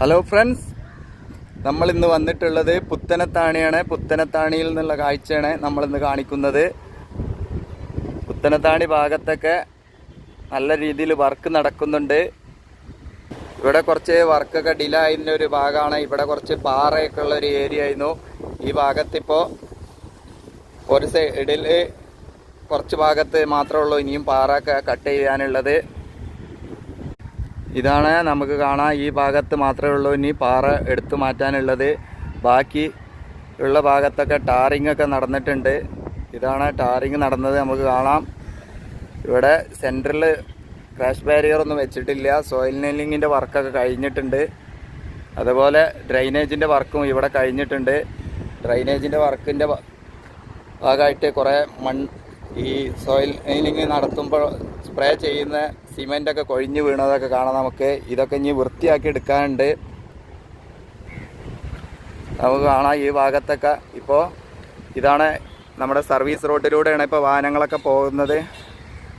Hello friends നമ്മൾ ഇന്ന് വന്നിട്ടുള്ളത് പുത്തനത്താണിയാണ്. പുത്തനത്താണിയിൽ നിന്നുള്ള കാഴ്ചയാണ് നമ്മൾ ഇന്ന് കാണിക്കുന്നത്. പുത്തനത്താണി ഭാഗത്തൊക്കെ നല്ല രീതിയിൽ വർക്ക് നടക്കുന്നുണ്ട്. ഇവിടെ കുറച്ച് വർക്കൊക്കെ ഡിലേ ആയതിന്റെ ഒരു ഭാഗമാണ്. ഇവിടെ കുറച്ച് പാറയൊക്കെ ഉള്ള ഒരു ഏരിയ ആയിരുന്നു. ഈ ഭാഗത്തിപ്പോൾ ഒരു സൈഡിൽ കുറച്ച് ഭാഗത്ത് മാത്രമേ ഉള്ളൂ. ഇനിയും പാറ കട്ട് ചെയ്യാനുള്ളത്. ഇതാണ് നമുക്ക് കാണാം ഈ ഭാഗത്ത് മാത്രമേ ഉള്ളൂ. ഇനി പാറ എടുത്തു മാറ്റാനുള്ളത്. ബാക്കി ഉള്ള ഭാഗത്തൊക്കെ ടാറിങ് ഒക്കെ നടന്നിട്ടുണ്ട്. ഇതാണ് ടാറിങ് നടന്നത് നമുക്ക് കാണാം. ഇവിടെ സെന്ററിൽ ക്രാഷ് ബാരിയർ ഒന്നും വെച്ചിട്ടില്ല. സോയിൽ നെല്ലിങ്ങിന്റെ വർക്കൊക്കെ കഴിഞ്ഞിട്ടുണ്ട്. അതുപോലെ ഡ്രൈനേജിന്റെ വർക്കും ഇവിടെ കഴിഞ്ഞിട്ടുണ്ട്. ഡ്രൈനേജിന്റെ വർക്കിന്റെ ഭാഗമായിട്ട് കുറേ മൺ ഈ സോയിൽ നെയിലിംഗ് നടത്തുമ്പോൾ സ്പ്രേ ചെയ്യുന്ന സിമെന്റൊക്കെ കൊഴിഞ്ഞ് വീണതൊക്കെ കാണാം നമുക്ക്. ഇതൊക്കെ ഇനി വൃത്തിയാക്കി എടുക്കാനുണ്ട്. നമുക്ക് കാണാം ഈ ഭാഗത്തൊക്കെ. ഇപ്പോൾ ഇതാണ് നമ്മുടെ സർവീസ് റോഡിലൂടെയാണ് ഇപ്പോൾ വാഹനങ്ങളൊക്കെ പോകുന്നത്.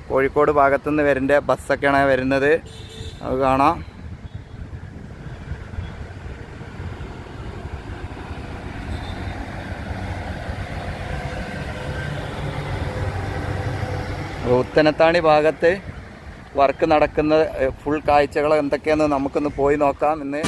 കോഴിക്കോട് ഭാഗത്തുനിന്ന് വരുന്ന ബസ്സൊക്കെയാണ് വരുന്നത്. നമുക്ക് കാണാം. ഉത്തനത്താണി ഭാഗത്ത് വർക്ക് നടക്കുന്ന ഫുൾ കാഴ്ചകൾ എന്തൊക്കെയാന്ന് നമുക്കൊന്ന് പോയി നോക്കാം ഇന്ന്.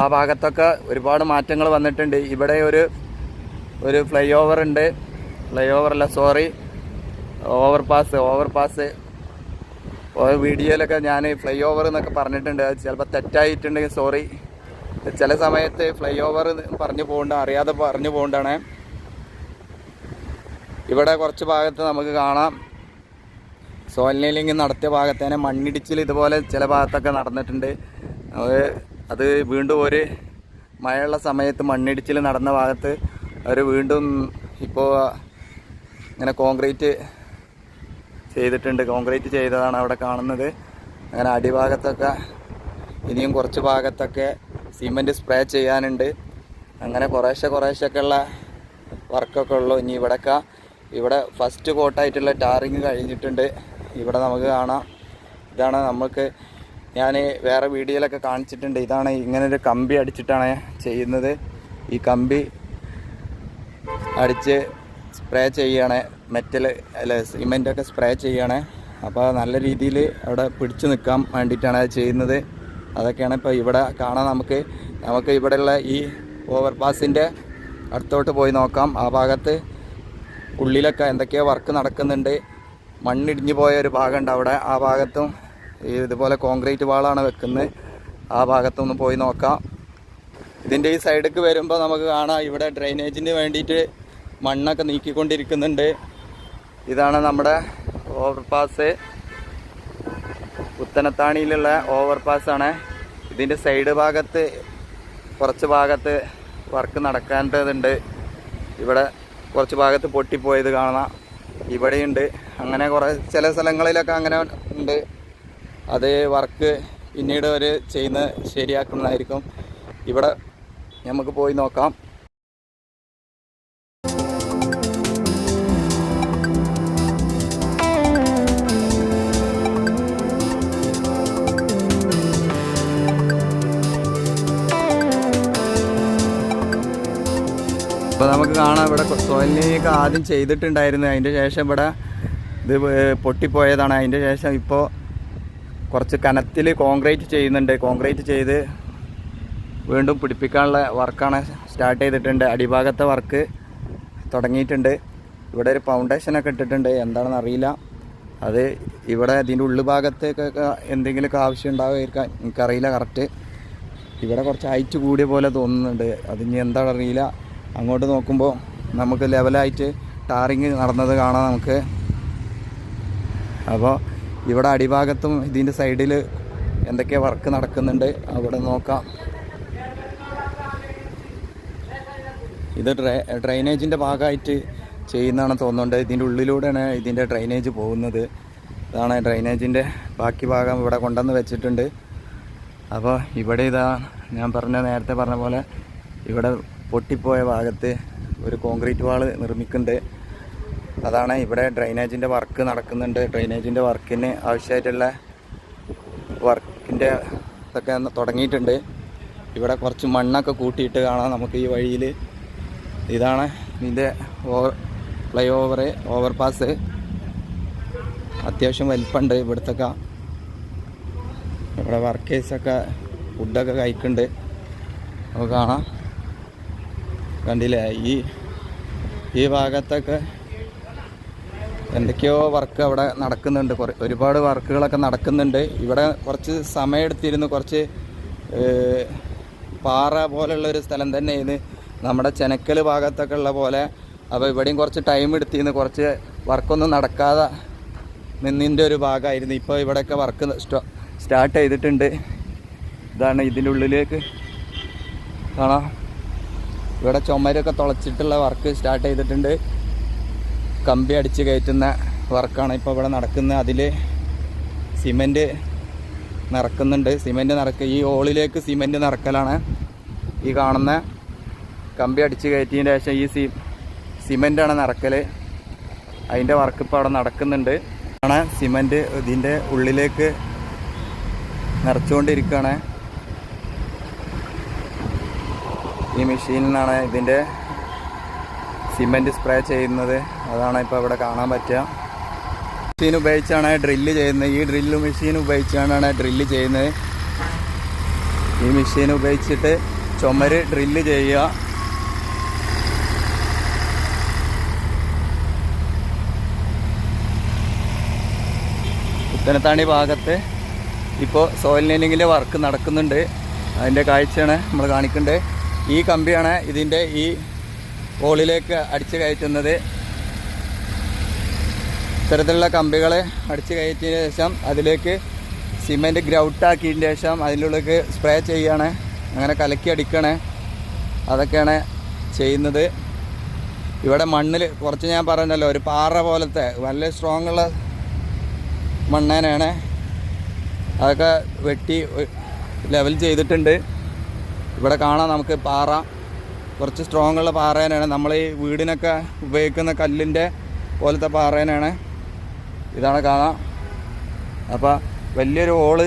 ആ ഭാഗത്തൊക്കെ ഒരുപാട് മാറ്റങ്ങൾ വന്നിട്ടുണ്ട്. ഇവിടെ ഒരു ഒരു ഫ്ലൈ ഓവർ ഉണ്ട്. ഫ്ലൈ ഓവർ അല്ല sorry overpass overpass വീഡിയോയിലൊക്കെ ഞാൻ ഫ്ലൈ ഓവർ എന്നൊക്കെ പറഞ്ഞിട്ടുണ്ട്. ചിലപ്പോൾ തെറ്റായിട്ടുണ്ടെങ്കിൽ സോറി ചില സമയത്ത് ഫ്ലൈ ഓവർ പറഞ്ഞു പോകണ്ട അറിയാതെ പറഞ്ഞു പോകണ്ടാണ്. ഇവിടെ കുറച്ച് ഭാഗത്ത് നമുക്ക് കാണാം. സോയിൽ നടത്തിയ ഭാഗത്ത് തന്നെ മണ്ണിടിച്ചിൽ ഇതുപോലെ ചില ഭാഗത്തൊക്കെ നടന്നിട്ടുണ്ട്. അത് അത് വീണ്ടും ഒരു മഴയുള്ള സമയത്ത് മണ്ണിടിച്ചിൽ നടന്ന ഭാഗത്ത് അവർ വീണ്ടും ഇപ്പോൾ ഇങ്ങനെ കോൺക്രീറ്റ് ചെയ്തിട്ടുണ്ട്. കോൺക്രീറ്റ് ചെയ്തതാണ് അവിടെ കാണുന്നത്. അങ്ങനെ അടിഭാഗത്തൊക്കെ ഇനിയും കുറച്ച് ഭാഗത്തൊക്കെ സിമെന്റ് സ്പ്രേ ചെയ്യാനുണ്ട്. അങ്ങനെ കുറേശ്ശെ കുറേശ്ശൊക്കെ ഉള്ള വർക്കൊക്കെ ഉള്ളൂ. ഇനി ഇവിടെയൊക്കെ ഇവിടെ ഫസ്റ്റ് കോട്ടായിട്ടുള്ള ടാറിങ് കഴിഞ്ഞിട്ടുണ്ട്. ഇവിടെ നമുക്ക് കാണാം. ഇതാണ് നമുക്ക് ഞാൻ വേറെ വീഡിയോയിലൊക്കെ കാണിച്ചിട്ടുണ്ട്. ഇതാണ് ഇങ്ങനൊരു കമ്പി അടിച്ചിട്ടാണ് ചെയ്യുന്നത്. ഈ കമ്പി അടിച്ച് സ്പ്രേ ചെയ്യണേ മെറ്റൽ അല്ല സിമെന്റൊക്കെ സ്പ്രേ ചെയ്യണേ. അപ്പോൾ നല്ല രീതിയിൽ അവിടെ പിടിച്ചു നിൽക്കാൻ വേണ്ടിയിട്ടാണ് അത് ചെയ്യുന്നത്. അതൊക്കെയാണ് ഇപ്പോൾ ഇവിടെ കാണാൻ നമുക്ക്. നമുക്ക് ഇവിടെയുള്ള ഈ ഓവർ പാസിന്റെ അടുത്തോട്ട് പോയി നോക്കാം. ആ ഭാഗത്ത് ഉള്ളിലൊക്കെ എന്തൊക്കെയോ വർക്ക് നടക്കുന്നുണ്ട്. മണ്ണിടിഞ്ഞു പോയ ഒരു ഭാഗമുണ്ട് അവിടെ. ആ ഭാഗത്തും ഇതുപോലെ കോൺക്രീറ്റ് വാളാണ് വെക്കുന്നത്. ആ ഭാഗത്തൊന്ന് പോയി നോക്കാം. ഇതിന്റെ ഈ സൈഡിലേക്ക് വരുമ്പോൾ നമുക്ക് കാണാം. ഇവിടെ ഡ്രെയിനേജിന് വേണ്ടിയിട്ട് മണ്ണൊക്കെ നീക്കിക്കൊണ്ടിരിക്കുന്നുണ്ട്. ഇതാണ് നമ്മുടെ ഓവർപാസ്. പുത്തനത്താണിയിലുള്ള ഓവർപാസ്സാണ് ഇതിന്റെ സൈഡ് ഭാഗത്ത് കുറച്ച് ഭാഗത്ത് വർക്ക് നടക്കേണ്ടതുണ്ട്. ഇവിടെ കുറച്ച് ഭാഗത്ത് പൊട്ടിപ്പോയത് കാണാം. ഇവിടെയുണ്ട്. അങ്ങനെ കുറേ ചില സ്ഥലങ്ങളിലൊക്കെ അങ്ങനെ ഉണ്ട്. അത് വർക്ക് പിന്നീട് അവർ ചെയ്യുന്ന ശരിയാക്കുന്നതായിരിക്കും. ഇവിടെ നമുക്ക് പോയി നോക്കാം. ഇവിടെ സോയിലിനെയൊക്കെ ആദ്യം ചെയ്തിട്ടുണ്ടായിരുന്നു. അതിന്റെ ശേഷം ഇവിടെ ഇത് പൊട്ടിപ്പോയതാണ്. അതിന്റെ ശേഷം ഇപ്പോൾ കുറച്ച് കനത്തിൽ കോൺക്രീറ്റ് ചെയ്യുന്നുണ്ട്. കോൺക്രീറ്റ് ചെയ്ത് വീണ്ടും പിടിപ്പിക്കാനുള്ള വർക്കാണ് സ്റ്റാർട്ട് ചെയ്തിട്ടുണ്ട്. അടിഭാഗത്തെ വർക്ക് തുടങ്ങിയിട്ടുണ്ട്. ഇവിടെ ഒരു ഫൗണ്ടേഷനൊക്കെ ഇട്ടിട്ടുണ്ട്. എന്താണെന്ന് അറിയില്ല. അത് ഇവിടെ ഇതിന്റെ ഉള്ളുഭാഗത്തേക്കൊക്കെ എന്തെങ്കിലുമൊക്കെ ആവശ്യം ഉണ്ടാവുമായിരിക്കാം. എനിക്കറിയില്ല കറക്റ്റ്. ഇവിടെ കുറച്ച് ഹൈറ്റ് കൂടിയ പോലെ തോന്നുന്നുണ്ട്. അതിനി എന്താണെന്നറിയില്ല അങ്ങോട്ട് നോക്കുമ്പോൾ നമുക്ക് ലെവലായിട്ട് ടാറിങ് നടന്നത് കാണാം നമുക്ക്. അപ്പോൾ ഇവിടെ അടിഭാഗത്തും ഇതിന്റെ സൈഡിൽ എന്തൊക്കെ വർക്ക് നടക്കുന്നുണ്ട് അവിടെ നോക്കാം. ഇത് ഡ്രൈ ഡ്രൈനേജിന്റെ ഭാഗമായിട്ട് ചെയ്യുന്നതാണ് തോന്നുന്നുണ്ട്. ഇതിന്റെ ഉള്ളിലൂടെയാണ് ഇതിന്റെ ഡ്രൈനേജ് പോകുന്നത്. ഇതാണ് ഡ്രൈനേജിന്റെ ബാക്കി ഭാഗം ഇവിടെ കൊണ്ടുവന്ന് വെച്ചിട്ടുണ്ട്. അപ്പോൾ ഇവിടെ ഇതാ ഞാൻ പറഞ്ഞ നേരത്തെ പറഞ്ഞ പോലെ ഇവിടെ പൊട്ടിപ്പോയ ഭാഗത്ത് ഒരു കോൺക്രീറ്റ് വാൾ നിർമ്മിക്കുന്നുണ്ട്. അതാണ് ഇവിടെ ഡ്രൈനേജിന്റെ വർക്ക് നടക്കുന്നുണ്ട്. ഡ്രൈനേജിന്റെ വർക്കിന് ആവശ്യമായിട്ടുള്ള വർക്കിന്റെ ഇതൊക്കെ തുടങ്ങിയിട്ടുണ്ട്. ഇവിടെ കുറച്ച് മണ്ണൊക്കെ കൂട്ടിയിട്ട് കാണാം നമുക്ക് ഈ വഴിയിൽ ഇതാണ് ഇതിന്റെ over flyover overpass അത്യാവശ്യം വലിപ്പമുണ്ട് ഇവിടുത്തൊക്കെ ഇവിടെ വർക്കേഴ്സൊക്കെ ഫുഡൊക്കെ കഴിക്കുന്നുണ്ട്. നമുക്ക് കാണാം. കണ്ടില്ലേ? ഈ ഈ ഭാഗത്തൊക്കെ എന്തൊക്കെയോ വർക്ക് അവിടെ നടക്കുന്നുണ്ട്. കുറേ ഒരുപാട് വർക്കുകളൊക്കെ നടക്കുന്നുണ്ട്. ഇവിടെ കുറച്ച് സമയമെടുത്തിരുന്നു കുറച്ച് പാറ പോലെയുള്ള ഒരു സ്ഥലം തന്നെ ഇത് നമ്മുടെ ചെനക്കൽ ഭാഗത്തൊക്കെ ഉള്ള പോലെ. അപ്പോൾ ഇവിടെയും കുറച്ച് ടൈം എടുത്തിരുന്നു. കുറച്ച് വർക്കൊന്നും നടക്കാതെ നിന്നിന്റെ ഒരു ഭാഗമായിരുന്നു. ഇപ്പോൾ ഇവിടെയൊക്കെ വർക്ക് സ്റ്റാർട്ട് ചെയ്തിട്ടുണ്ട്. ഇതാണ് ഇതിന്റെ ഉള്ളിലേക്ക് കാണാം. ഇവിടെ ചുമരൊക്കെ തുളച്ചിട്ടുള്ള വർക്ക് സ്റ്റാർട്ട് ചെയ്തിട്ടുണ്ട്. കമ്പി അടിച്ച് കയറ്റുന്ന വർക്കാണ് ഇപ്പോൾ ഇവിടെ നടക്കുന്നത്. അതിൽ സിമന്റ് നിറക്കുന്നുണ്ട്. സിമന്റ് നിറക്കുക ഈ ഓളിലേക്ക് സിമന്റ് നിറക്കലാണ് ഈ കാണുന്ന കമ്പി അടിച്ച് കയറ്റിയതിന് ശേഷം ഈ സി സിമന്റാണ് നിറക്കൽ അതിന്റെ വർക്ക് ഇപ്പോൾ അവിടെ നടക്കുന്നുണ്ട്. ആണ് സിമന്റ് ഇതിന്റെ ഉള്ളിലേക്ക് നിറച്ചുകൊണ്ടിരിക്കുകയാണ്. ഈ മെഷീനിലാണ് ഇതിന്റെ സിമെന്റ് സ്പ്രേ ചെയ്യുന്നത്. അതാണ് ഇപ്പോൾ ഇവിടെ കാണാൻ പറ്റുക. മെഷീൻ ഉപയോഗിച്ചാണ് ഡ്രില്ല് ചെയ്യുന്നത്. ഈ ഡ്രില്ല് മെഷീൻ ഉപയോഗിച്ചാണ് ഡ്രില്ല് ചെയ്യുന്നത്. ഈ മെഷീൻ ഉപയോഗിച്ചിട്ട് ചുമര് ഡ്രില്ല് ചെയ്യുക. പുത്തനത്താണി ഭാഗത്ത് ഇപ്പോൾ സോയിൽ നെയിലിങ്ങിന്റെ വർക്ക് നടക്കുന്നുണ്ട്. അതിന്റെ കാഴ്ചയാണ് നമ്മൾ കാണിക്കേണ്ടത് ഈ കമ്പിയാണ് ഇതിന്റെ ഈ ഹോളിലേക്ക് അടിച്ച് കയറ്റുന്നത്. ഇത്തരത്തിലുള്ള കമ്പികൾ അടിച്ച് കയറ്റിയതിന് ശേഷം അതിലേക്ക് സിമെന്റ് ഗ്രൗട്ടാക്കിയതിന് ശേഷം അതിനുള്ളിലേക്ക് സ്പ്രേ ചെയ്യാണ്. അങ്ങനെ കലക്കി അടിക്കണേ. അതൊക്കെയാണ് ചെയ്യുന്നത്. ഇവിടെ മണ്ണിൽ കുറച്ച് ഞാൻ പറഞ്ഞല്ലോ ഒരു പാറ പോലത്തെ നല്ല സ്ട്രോങ് ഉള്ള മണ്ണേനാണ് അതൊക്കെ വെട്ടി ലെവൽ ചെയ്തിട്ടുണ്ട്. ഇവിടെ കാണാം നമുക്ക് പാറ. കുറച്ച് സ്ട്രോങ് ഉള്ള പാറേനാണ്. നമ്മൾ ഈ വീടിനൊക്കെ ഉപയോഗിക്കുന്ന കല്ലിന്റെ പോലത്തെ പാറേനാണ്. ഇതാണ് കാണാം. അപ്പോൾ വലിയൊരു ഹോൾ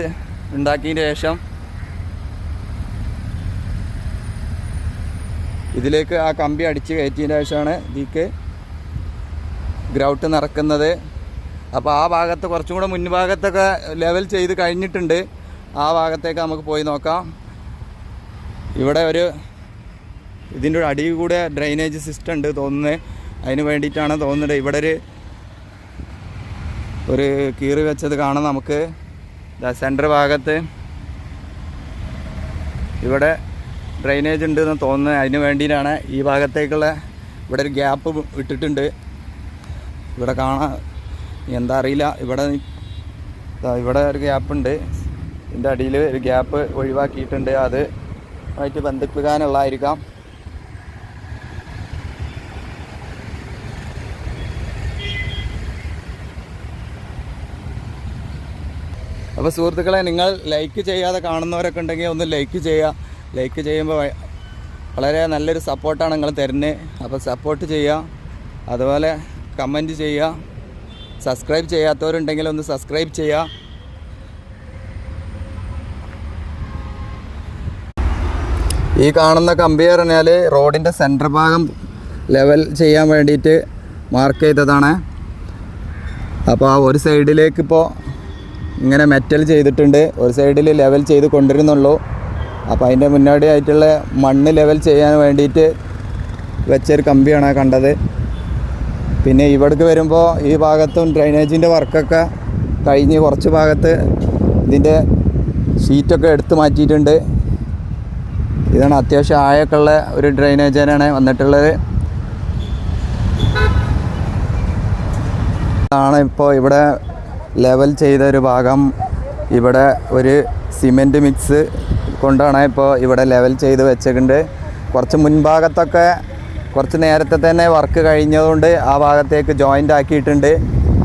ഉണ്ടാക്കിയതിന് ശേഷം ഇതിലേക്ക് ആ കമ്പി അടിച്ച് കയറ്റിയതിന് ശേഷമാണ് ഇതിക്ക് ഗ്രൗട്ട് നിറക്കുന്നത് അപ്പോൾ ആ ഭാഗത്ത് കുറച്ചും കൂടെ മുൻഭാഗത്തൊക്കെ ലെവൽ ചെയ്ത് കഴിഞ്ഞിട്ടുണ്ട്. ആ ഭാഗത്തേക്ക് നമുക്ക് പോയി നോക്കാം. ഇവിടെ ഒരു ഇതിന്റെ ഒരു അടിയിൽ കൂടെ ഡ്രെയിനേജ് സിസ്റ്റം ഉണ്ട് തോന്നുന്നത് അതിന് വേണ്ടിയിട്ടാണ് തോന്നുന്നത്. ഇവിടെ ഒരു ഒരു കീറി വെച്ചത് കാണാം നമുക്ക്. സെന്റർ ഭാഗത്ത്. ഇവിടെ ഡ്രെയിനേജ് ഉണ്ട് എന്ന് തോന്നുന്നത് അതിന് വേണ്ടിയിട്ടാണ് ഈ ഭാഗത്തേക്കുള്ള ഇവിടെ ഒരു ഗ്യാപ്പ് ഇട്ടിട്ടുണ്ട്. ഇവിടെ കാണാൻ എന്താ അറിയില്ല. ഇവിടെ ഇവിടെ ഒരു ഗ്യാപ്പ് ഉണ്ട്. ഇതിന്റെ അടിയിൽ ഒരു ഗ്യാപ്പ് ഒഴിവാക്കിയിട്ടുണ്ട്. അത് ആയിട്ട് ബന്ധിപ്പിക്കാനുള്ളതായിരിക്കാം. അപ്പോൾ സുഹൃത്തുക്കളെ നിങ്ങൾ ലൈക്ക് ചെയ്യാതെ കാണുന്നവരൊക്കെ ഉണ്ടെങ്കിൽ ഒന്ന് ലൈക്ക് ചെയ്യുക. ലൈക്ക് ചെയ്യുമ്പോൾ വളരെ നല്ലൊരു സപ്പോർട്ടാണ് നിങ്ങൾ തരുന്നത് അപ്പോൾ സപ്പോർട്ട് ചെയ്യുക. അതുപോലെ കമന്റ് ചെയ്യുക. സബ്സ്ക്രൈബ് ചെയ്യാത്തവരുണ്ടെങ്കിൽ ഒന്ന് സബ്സ്ക്രൈബ് ചെയ്യുക. ഈ കാണുന്ന കമ്പി പറഞ്ഞാൽ റോഡിന്റെ സെന്റർ ഭാഗം ലെവൽ ചെയ്യാൻ വേണ്ടിയിട്ട് മാർക്ക് ചെയ്തതാണ്. അപ്പോൾ ആ ഒരു സൈഡിലേക്ക് ഇപ്പോൾ ഇങ്ങനെ മെറ്റൽ ചെയ്തിട്ടുണ്ട്. ഒരു സൈഡിൽ ലെവൽ ചെയ്ത് കൊണ്ടിരുന്നുള്ളൂ. അപ്പോൾ അതിന്റെ മുന്നോടിയായിട്ടുള്ള മണ്ണ് ലെവൽ ചെയ്യാൻ വേണ്ടിയിട്ട് വെച്ചൊരു കമ്പിയാണ് കണ്ടത്. പിന്നെ ഇവിടേക്ക് വരുമ്പോൾ ഈ ഭാഗത്തും ഡ്രൈനേജിന്റെ വർക്കൊക്കെ കഴിഞ്ഞ് കുറച്ച് ഭാഗത്ത് ഇതിന്റെ ഷീറ്റൊക്കെ എടുത്തു മാറ്റിയിട്ടുണ്ട്. ഇതാണ് അത്യാവശ്യം ആയൊക്കെ ഉള്ള ഒരു തന്നെയാണ് വന്നിട്ടുള്ളത്. ആണ് ഇപ്പോൾ ഇവിടെ ലെവൽ ചെയ്ത ഒരു ഭാഗം. ഇവിടെ ഒരു സിമെന്റ് മിക്സ് കൊണ്ടാണ് ഇപ്പോൾ ഇവിടെ ലെവൽ ചെയ്ത് വെച്ചിട്ടുണ്ട് കുറച്ച് മുൻഭാഗത്തൊക്കെ കുറച്ച് നേരത്തെ തന്നെ വർക്ക് കഴിഞ്ഞതുകൊണ്ട് ആ ഭാഗത്തേക്ക് ജോയിന്റ് ആക്കിയിട്ടുണ്ട്.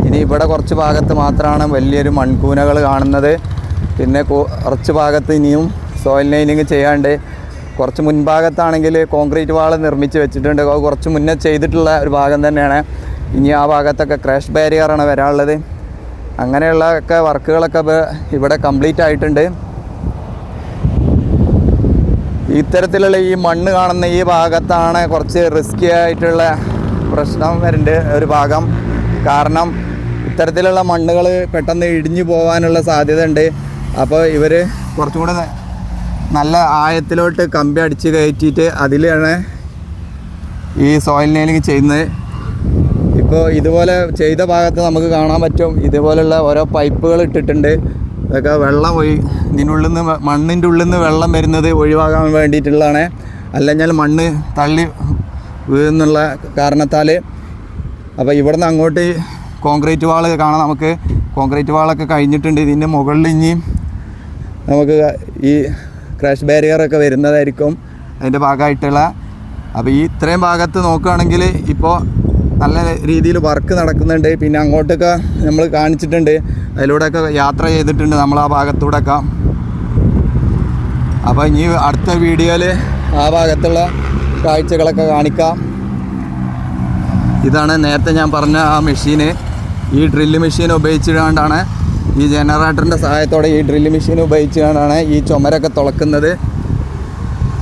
ഇനി ഇവിടെ കുറച്ച് ഭാഗത്ത് മാത്രമാണ് വലിയൊരു മൺകൂനകൾ കാണുന്നത്. പിന്നെ കുറച്ച് ഭാഗത്ത് ഇനിയും സോയിൽ ലൈനിങ് ചെയ്യാണ്ട് കുറച്ച് മുൻഭാഗത്താണെങ്കിൽ കോൺക്രീറ്റ് വാൾ നിർമ്മിച്ച് വെച്ചിട്ടുണ്ട്. കുറച്ച് മുന്നേ ചെയ്തിട്ടുള്ള ഒരു ഭാഗം തന്നെയാണ്. ഇനി ആ ഭാഗത്തൊക്കെ ക്രാഷ് ബാരിയറാണ് വരാനുള്ളത്. അങ്ങനെയുള്ള ഒക്കെ വർക്കുകളൊക്കെ ഇവിടെ കംപ്ലീറ്റ് ആയിട്ടുണ്ട്. ഇത്തരത്തിലുള്ള ഈ മണ്ണ് കാണുന്ന ഈ ഭാഗത്താണ് കുറച്ച് റിസ്കി ആയിട്ടുള്ള പ്രശ്നം വരുന്നുണ്ട് ഒരു ഭാഗം. കാരണം ഇത്തരത്തിലുള്ള മണ്ണുകൾ പെട്ടെന്ന് ഇടിഞ്ഞു പോകാനുള്ള സാധ്യത ഉണ്ട് അപ്പോൾ ഇവർ കുറച്ചും കൂടെ നല്ല ആയത്തിലോട്ട് കമ്പി അടിച്ച് കയറ്റിയിട്ട് അതിലാണ് ഈ സോയിൽ നെയിലിംഗ് ചെയ്യുന്നത്. ഇപ്പോൾ ഇതുപോലെ ചെയ്ത ഭാഗത്ത് നമുക്ക് കാണാൻ പറ്റും. ഇതുപോലുള്ള ഓരോ പൈപ്പുകൾ ഇട്ടിട്ടുണ്ട്. ഇതൊക്കെ വെള്ളം ഒഴി ഇതിനുള്ളിൽ നിന്ന് മണ്ണിന്റെ ഉള്ളിൽ നിന്ന് വെള്ളം വരുന്നത് ഒഴിവാക്കാൻ വേണ്ടിയിട്ടുള്ളതാണ്. അല്ലെങ്കിൽ മണ്ണ് തള്ളി വീഴുന്നുള്ള കാരണത്താൽ അപ്പോൾ ഇവിടുന്ന് അങ്ങോട്ട് കോൺക്രീറ്റ് വാൾ കാണാം നമുക്ക്. കോൺക്രീറ്റ് വാളൊക്കെ കഴിഞ്ഞിട്ടുണ്ട്. ഇതിന്റെ മുകളിൽ ഇനി നമുക്ക് ഈ ക്രാഷ് ബാരിയറൊക്കെ വരുന്നതായിരിക്കും അതിന്റെ ഭാഗമായിട്ടുള്ള. അപ്പോൾ ഈ ഇത്രയും ഭാഗത്ത് നോക്കുകയാണെങ്കിൽ ഇപ്പോൾ നല്ല രീതിയിൽ വർക്ക് നടക്കുന്നുണ്ട്. പിന്നെ അങ്ങോട്ടൊക്കെ നമ്മൾ കാണിച്ചിട്ടുണ്ട്. അതിലൂടെയൊക്കെ യാത്ര ചെയ്തിട്ടുണ്ട് നമ്മൾ ആ ഭാഗത്തൂടെയൊക്കെ. അപ്പോൾ ഇനി അടുത്ത വീഡിയോയിൽ ആ ഭാഗത്തുള്ള കാഴ്ചകളൊക്കെ കാണിക്കാം. ഇതാണ് നേരത്തെ ഞാൻ പറഞ്ഞ ആ മെഷീന്. ഈ ഡ്രില്ല് മെഷീൻ ഉപയോഗിച്ചുകൊണ്ടാണ് ഈ ജനറേറ്ററിന്റെ സഹായത്തോടെ ഈ ഡ്രില്ല് മെഷീൻ ഉപയോഗിച്ചുകൊണ്ടാണ് ഈ ചുമരൊക്കെ തുളക്കുന്നത്.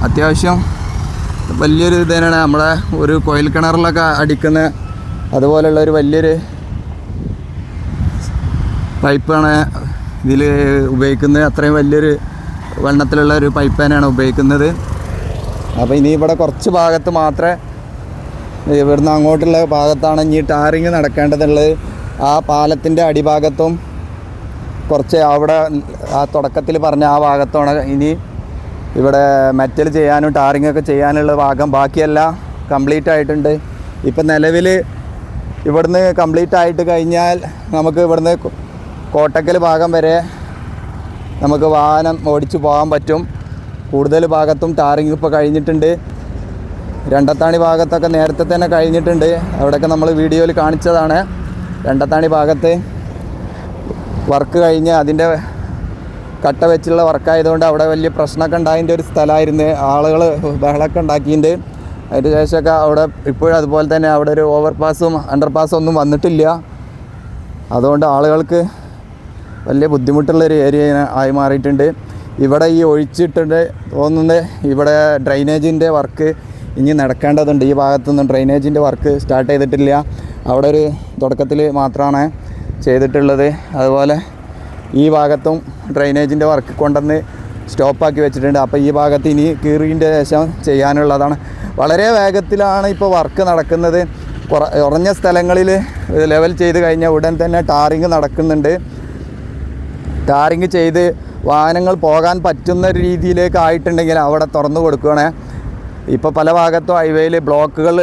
അത്യാവശ്യം വലിയൊരു ഇത് തന്നെയാണ് നമ്മളെ ഒരു കോയിൽ കിണറിലൊക്കെ അടിക്കുന്ന അതുപോലെയുള്ള ഒരു വലിയൊരു പൈപ്പാണ് ഇതിൽ ഉപയോഗിക്കുന്നത്. അത്രയും വലിയൊരു വണ്ണത്തിലുള്ള ഒരു പൈപ്പ് തന്നെയാണ് ഉപയോഗിക്കുന്നത്. അപ്പോൾ ഇനി ഇവിടെ കുറച്ച് ഭാഗത്ത് മാത്രമേ ഇവിടുന്ന് അങ്ങോട്ടുള്ള ഭാഗത്താണ് ഇനി ടാറിങ് നടക്കേണ്ടതുള്ളത്. ആ പാലത്തിന്റെ അടിഭാഗത്തും കുറച്ച് അവിടെ ആ തുടക്കത്തിൽ പറഞ്ഞ ആ ഭാഗത്താണ് ഇനി ഇവിടെ മെറ്റൽ ചെയ്യാനും ടാറിങ് ഒക്കെ ചെയ്യാനുള്ള ഭാഗം ബാക്കിയെല്ലാം കംപ്ലീറ്റ് ആയിട്ടുണ്ട്. ഇപ്പം നിലവിൽ ഇവിടുന്ന് കംപ്ലീറ്റ് ആയിട്ട് കഴിഞ്ഞാൽ നമുക്ക് ഇവിടുന്ന് കോട്ടക്കൽ ഭാഗം വരെ നമുക്ക് വാഹനം ഓടിച്ചു പോകാൻ പറ്റും. കൂടുതൽ ഭാഗത്തും ടാറിങ് ഇപ്പോൾ കഴിഞ്ഞിട്ടുണ്ട്. രണ്ടത്താണി ഭാഗത്തൊക്കെ നേരത്തെ തന്നെ കഴിഞ്ഞിട്ടുണ്ട്. അവിടെയൊക്കെ നമ്മൾ വീഡിയോയിൽ കാണിച്ചതാണ്. രണ്ടത്താണി ഭാഗത്ത് വർക്ക് കഴിഞ്ഞ് അതിന്റെ കട്ട വെച്ചുള്ള വർക്കായതുകൊണ്ട് അവിടെ വലിയ പ്രശ്നമൊക്കെ ഉണ്ടായതിന്റെ ഒരു സ്ഥലമായിരുന്നു. ആളുകൾ ബഹളമൊക്കെ ഉണ്ടാക്കിയിട്ടുണ്ട്. അതിന് ശേഷമൊക്കെ അവിടെ ഇപ്പോഴും അതുപോലെ തന്നെ അവിടെ ഒരു ഓവർ പാസും അണ്ടർ പാസും ഒന്നും വന്നിട്ടില്ല. അതുകൊണ്ട് ആളുകൾക്ക് വലിയ ബുദ്ധിമുട്ടുള്ള ഒരു ഏരിയ ആയി മാറിയിട്ടുണ്ട്. ഇവിടെ ഈ ഒഴിച്ചിട്ടുണ്ട് തോന്നുന്നത് ഇവിടെ ഡ്രൈനേജിന്റെ വർക്ക് ഇനി നടക്കേണ്ടതുണ്ട്. ഈ ഭാഗത്തുനിന്ന് ഡ്രൈനേജിന്റെ വർക്ക് സ്റ്റാർട്ട് ചെയ്തിട്ടില്ല. അവിടെ ഒരു തുടക്കത്തിൽ മാത്രമാണ്. ചെയ്തിട്ടുള്ളത്. അതുപോലെ ഈ ഭാഗത്തും ഡ്രൈനേജിന്റെ വർക്ക് കൊണ്ടുവന്ന് സ്റ്റോപ്പാക്കി വെച്ചിട്ടുണ്ട്. അപ്പോൾ ഈ ഭാഗത്ത് ഇനി കീറിന്റെ ശേഷം ചെയ്യാനുള്ളതാണ്. വളരെ വേഗത്തിലാണ് ഇപ്പോൾ വർക്ക് നടക്കുന്നത്. കുറ കുറഞ്ഞ സ്ഥലങ്ങളിൽ ലെവൽ ചെയ്ത് കഴിഞ്ഞാൽ ഉടൻ തന്നെ ടാറിങ് നടക്കുന്നുണ്ട്. ടാറിങ് ചെയ്ത് വാഹനങ്ങൾ പോകാൻ പറ്റുന്ന രീതിയിലേക്ക് ആയിട്ടുണ്ടെങ്കിൽ അവിടെ തുറന്നു കൊടുക്കുകയാണ്. ഇപ്പോൾ പല ഭാഗത്തും ഹൈവേയിൽ ബ്ലോക്കുകൾ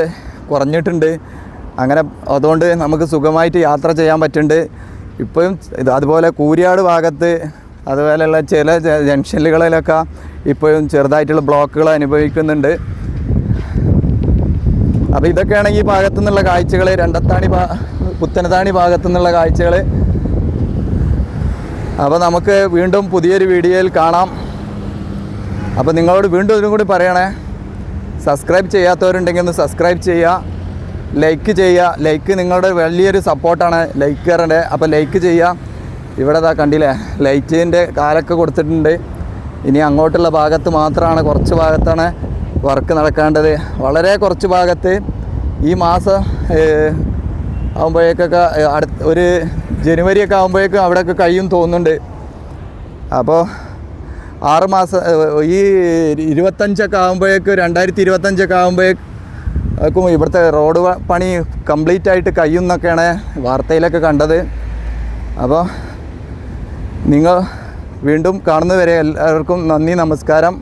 കുറഞ്ഞിട്ടുണ്ട്. അങ്ങനെ അതുകൊണ്ട് നമുക്ക് സുഖമായിട്ട് യാത്ര ചെയ്യാൻ പറ്റുന്നുണ്ട്. ഇപ്പോഴും ഇത് അതുപോലെ കൂരിയാട് ഭാഗത്ത് അതുപോലെയുള്ള ചില ജംഗ്ഷനുകളിലൊക്കെ ഇപ്പോഴും ചെറുതായിട്ടുള്ള ബ്ലോക്കുകൾ അനുഭവിക്കുന്നുണ്ട്. അപ്പോൾ ഇതൊക്കെയാണ് ഈ ഭാഗത്തു നിന്നുള്ള കാഴ്ചകൾ രണ്ടത്താണി ഭാ പുത്തനത്താണി ഭാഗത്തു നിന്നുള്ള കാഴ്ചകൾ അപ്പോൾ നമുക്ക് വീണ്ടും പുതിയൊരു വീഡിയോയിൽ കാണാം. അപ്പോൾ നിങ്ങളോട് വീണ്ടും ഒരു കൂടി പറയണേ സബ്സ്ക്രൈബ് ചെയ്യാത്തവരുണ്ടെങ്കിൽ ഒന്ന് സബ്സ്ക്രൈബ് ചെയ്യുക. ലൈക്ക് ചെയ്യുക. ലൈക്ക് നിങ്ങളുടെ വലിയൊരു സപ്പോർട്ടാണ് ലൈക്കറിന്റെ അപ്പോൾ ലൈക്ക് ചെയ്യുക. ഇവിടെ ഇതാ കണ്ടില്ലേ? ലൈറ്റിന്റെ കാലൊക്കെ കൊടുത്തിട്ടുണ്ട്. ഇനി അങ്ങോട്ടുള്ള ഭാഗത്ത് മാത്രമാണ് കുറച്ച് ഭാഗത്താണ് വർക്ക് നടക്കേണ്ടത്. വളരെ കുറച്ച് ഭാഗത്ത് ഈ മാസം ആകുമ്പോഴേക്കൊക്കെ അടുത്ത ഒരു ജനുവരിയൊക്കെ ആകുമ്പോഴേക്കും അവിടെയൊക്കെ കഴിയും തോന്നുന്നുണ്ട്. അപ്പോൾ ആറ് മാസം ഈ ഇരുപത്തഞ്ചൊക്കെ ആകുമ്പോഴേക്കും രണ്ടായിരത്തി ഇരുപത്തഞ്ചൊക്കെ ആകുമ്പോഴേക്കും ഇവിടുത്തെ റോഡ് പണി കംപ്ലീറ്റ് ആയിട്ട് കഴിയുമെന്നൊക്കെയാണ് വാർത്തയിലൊക്കെ കണ്ടത്. അപ്പോൾ നിങ്ങൾ വീണ്ടും കാണുന്നവരെ എല്ലാവർക്കും നന്ദി നമസ്കാരം.